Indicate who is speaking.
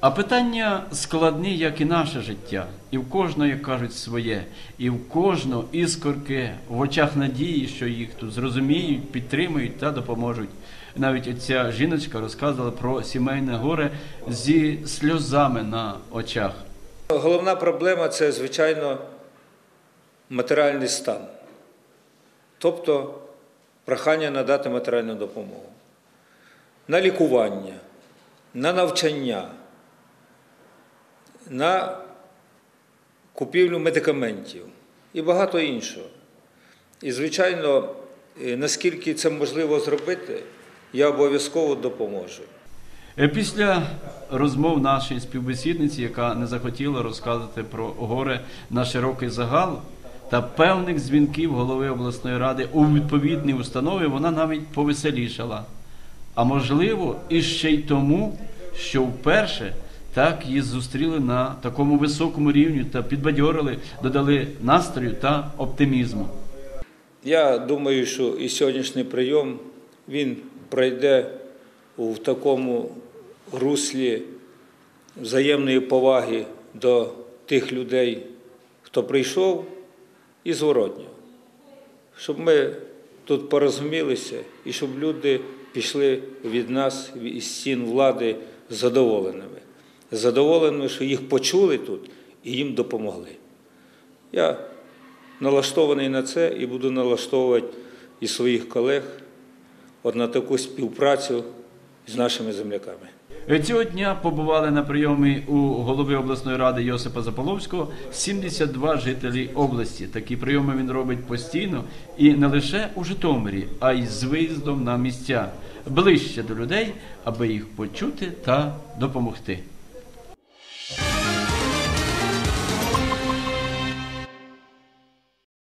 Speaker 1: А питання складні, як і наше життя, і в кожного, як кажуть, своє, і в кожного іскорки в очах надії, що їх тут зрозуміють, підтримують та допоможуть. Навіть оця жіночка розказувала про сімейне горе зі сльозами на очах.
Speaker 2: Головна проблема це, звичайно, матеріальний стан. Тобто прохання надати матеріальну допомогу. На лікування, на навчання, на купівлю медикаментів і багато іншого. І, звичайно, е, наскільки це можливо зробити, я обов'язково допоможу.
Speaker 1: Е, Після розмов нашої співбесідниці, яка не захотіла розказувати про горе на широкий загал та певних дзвінків голови обласної ради у відповідній установі, вона навіть повеселішала. А можливо, і ще й тому, що вперше так її зустріли на такому високому рівні та підбадьорили, додали настрою та оптимізму.
Speaker 2: Я думаю, що і сьогоднішній прийом він пройде в такому руслі взаємної поваги до тих людей, хто прийшов, і зворотньо. Щоб ми тут порозумілися і щоб люди пішли від нас із стін влади задоволеними. Задоволеними, що їх почули тут і їм допомогли. Я налаштований на це і буду налаштовувати і своїх колег от на таку співпрацю з нашими земляками.
Speaker 1: Цього дня побували на прийомі у голови обласної ради Йосипа Заполовського 72 жителі області. Такі прийоми він робить постійно і не лише у Житомирі, а й з виїздом на місця ближче до людей, аби їх почути та допомогти.